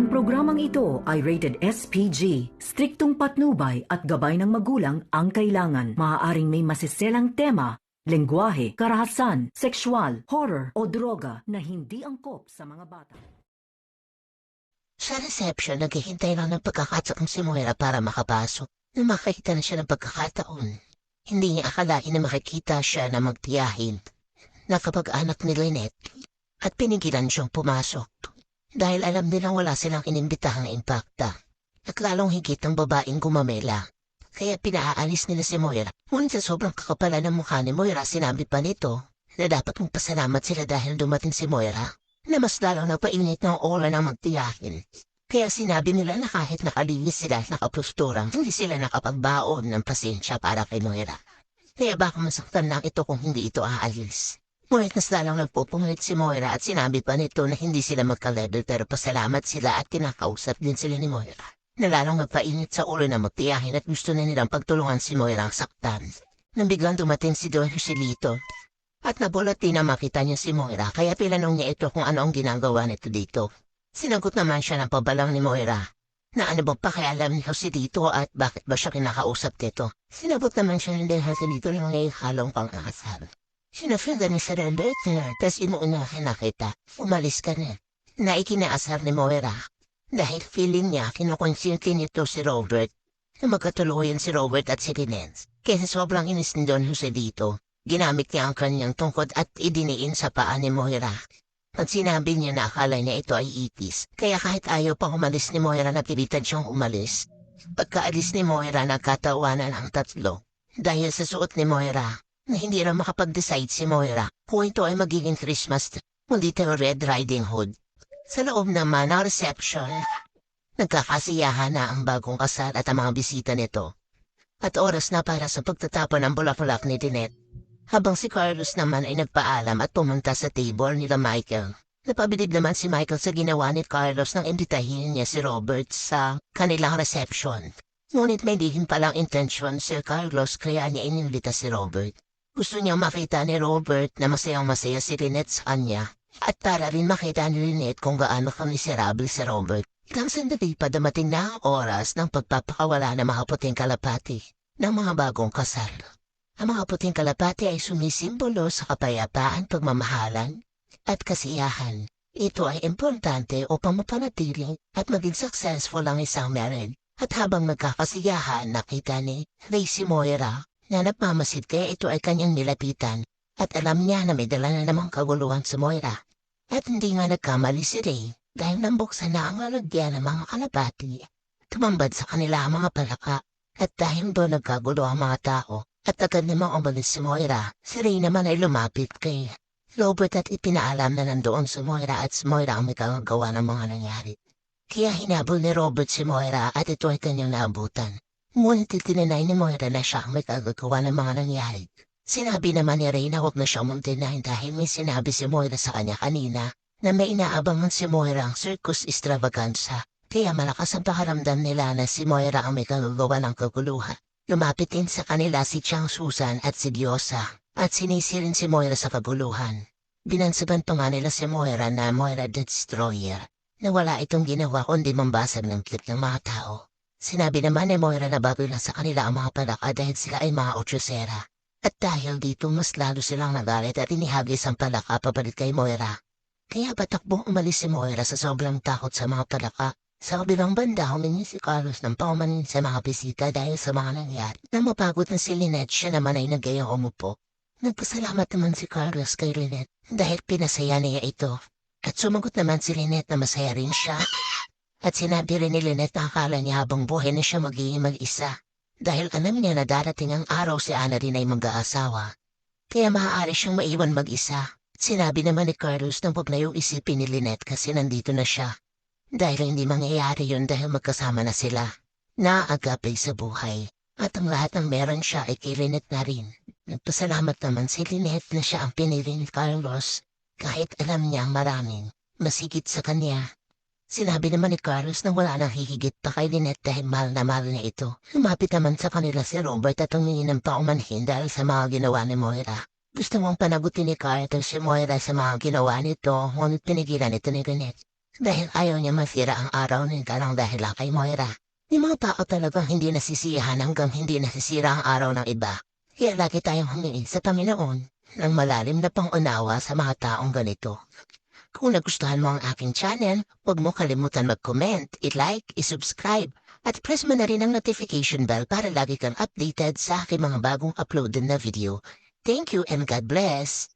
Ang programang ito ay rated SPG. Striktong patnubay at gabay ng magulang ang kailangan. Maaaring may masiselang tema, lengguwahe, karahasan, sexual, horror o droga na hindi angkop sa mga bata. Sa reception, naghihintay lang ng pagkakataong si Moira para makapasok. Nung makakita na siya ng pagkakataon, hindi niya akalain na makikita siya na magtiyahin. Nakapag-anak ni Lynette at pinigilan siyang pumasok. Dahil alam nilang wala silang inimbitahang impakta. At lalong higit ang babaeng gumamela. Kaya pinaalis nila si Moira. Ngunit sa sobrang kakapala ng mukha ni Moira, sinabi pa nito na dapat magpasalamat sila dahil dumating si Moira na mas lalong napainit ng oras ng magtiyahin. Kaya sinabi nila na kahit nakalinis sila at nakapusturang, hindi sila nakapagbaon ng pasensya para kay Moira. Kaya baka masaktan lang ito kung hindi ito aalis. Ngunit mas lalong nagpupungulit si Moira at sinabi pa nito na hindi sila magka-level pero pasalamat sila at tinakausap din sila ni Moira. Na lalong nagpainit sa ulo na magtiyahin at gusto na nilang pagtulungan si Moira ang saktan. Nang biglang dumating si Don Joselito at nabulat din na makita niya si Moira kaya pilanong niya ito kung ano ang ginagawa nito dito. Sinagot naman siya ng pabalang ni Moira na ano bang pakialam ni Joselito at bakit ba siya kinakausap dito. Sinagot naman siya ng Don Joselito may halong pang-asal. Sinafunda ni Albert na tas inuunahan na kita. Umalis ka na. Na ikinaasar ni Moira. Dahil feeling niya kinukonsinti nito si Robert na magkatuluyan si Robert at si Linens. Kaya sobrang inis ni Don Jose dito, ginamit niya ang kanyang tungkod at idiniin sa paa ni Moira. At sinabi niya na akala niya ito ay itis, kaya kahit ayaw pa umalis ni Moira napilitan siyang umalis. Pagkaalis ni Moira nagkatawanan ang tatlo. Dahil sa suot ni Moira, na hindi na makapag-decide si Moira kung ito ay magiging Christmas tree, kundi Red Riding Hood. Sa loob naman ng reception, nagkakasiyahan na ang bagong kasal at ang mga bisita nito. At oras na para sa pagtatapon ng bulaklak ni Dinette. Habang si Carlos naman ay nagpaalam at pumunta sa table nila Michael. Napabilib naman si Michael sa ginawa ni Carlos nang imbitahin niya si Robert sa kanilang reception. Ngunit may lihim palang intensyon si Carlos kaya niya inimbita si Robert. Gusto niyang makita ni Robert na masayang masaya si Lynette sa kanya at para rin makita ni Lynette kung gaano ka miserable si Robert. Ilang sandali pa dumating na ang oras ng pagpapakawala ng mga puting kalapati ng mga bagong kasal. Ang mga puting kalapati ay sumisimbolo sa kapayapaan, pagmamahalan at kasiyahan. Ito ay importante upang mapanatili at maging successful ang isang marriage. At habang nagkakasiyahan, nakita ni Lacey Moira na nagmamasid kaya ito ay kanyang nilapitan at alam niya na may dala na namang kaguluhan sa Moira. At hindi nga nagkamali si Ray dahil nambuksan na ang lalagyan ng mga kalapati. Tumambad sa kanila ang mga palaka at dahil doon nagkagulo ang mga tao at agad namang umalis si Moira, si Ray naman ay lumapit kay Robert at ipinaalam na nandoon si Moira at si Moira ang may kagagawa ng mga nangyari. Kaya hinabol ni Robert si Moira at ito ay kanyang naabutan. Ngunit itinanay ni Moira na siya ang may kagagawa ng mga nangyari. Sinabi naman ni Ray na huwag na siyang magdinahin dahil may sinabi si Moira sa kanya kanina na may inaabangan si Moira ang circus extravaganza. Kaya malakas ang pakaramdam nila na si Moira ang may kagagawa ng kaguluhan. Lumapit din sa kanila si Chang Susan at si Diosa at sinisi rin si Moira sa kaguluhan. Binansagan pa nga nila si Moira na Moira the Destroyer na wala itong ginawa kundi mambasag ng clip ng mga tao. Sinabi naman ni Moira na bago lang sa kanila ang mga palaka dahil sila ay mga otsosera. At dahil dito mas lalo silang nagalit at inihagis ang palaka papalit kay Moira. Kaya patakbong umalis si Moira sa sobrang takot sa mga palaka. Sa kabilang banda, humingi si Carlos ng paumanin sa mga bisita dahil sa mga nangyari. Nang mapagod na si Lynette, siya naman ay nagayang umupo. Nagpasalamat naman si Carlos kay Lynette dahil pinasaya niya ito. At sumagot naman si Lynette na masaya rin siya. At sinabi rin ni Lynette na akala niya habang buhay na siya magiging mag-isa. Dahil alam niya na darating ang araw si Ana rin ay mag-aasawa. Kaya maaari siyang maiwan mag-isa. Sinabi naman ni Carlos na huwag na yung isipin ni Lynette kasi nandito na siya. Dahil hindi mangyayari yun dahil magkasama na sila. Naagapay sa buhay. At ang lahat ng meron siya ay kay Lynette na rin. Nagpasalamat naman si Lynette na siya ang pinili ni Carlos. Kahit alam niya ang maraming, masigit sa kanya. Sinabi naman ni Carlos na wala nang hihigit pa kay Lynette dahil mahal na mahal niya ito. Lumapit naman sa kanila si Robert at humingi ng paumanhin dahil sa mga ginawa ni Moira. Gusto mong panagutin ni Carter si Moira sa mga ginawa nito, ngunit pinigilan ito ni Lynette. Dahil ayaw niya masira ang araw ni lang dahil kay Moira. May mga tao talagang hindi nasisiyahan hanggang hindi nasisira ang araw ng iba. Kaya lagi tayong humingi sa Panginoon ng malalim na pangunawa sa mga taong ganito. Kung nagustuhan mo ang aking channel, huwag mo kalimutan mag-comment, i-like, i-subscribe, at press mo na rin ang notification bell para lagi kang updated sa aking mga bagong uploaded na video. Thank you and God bless!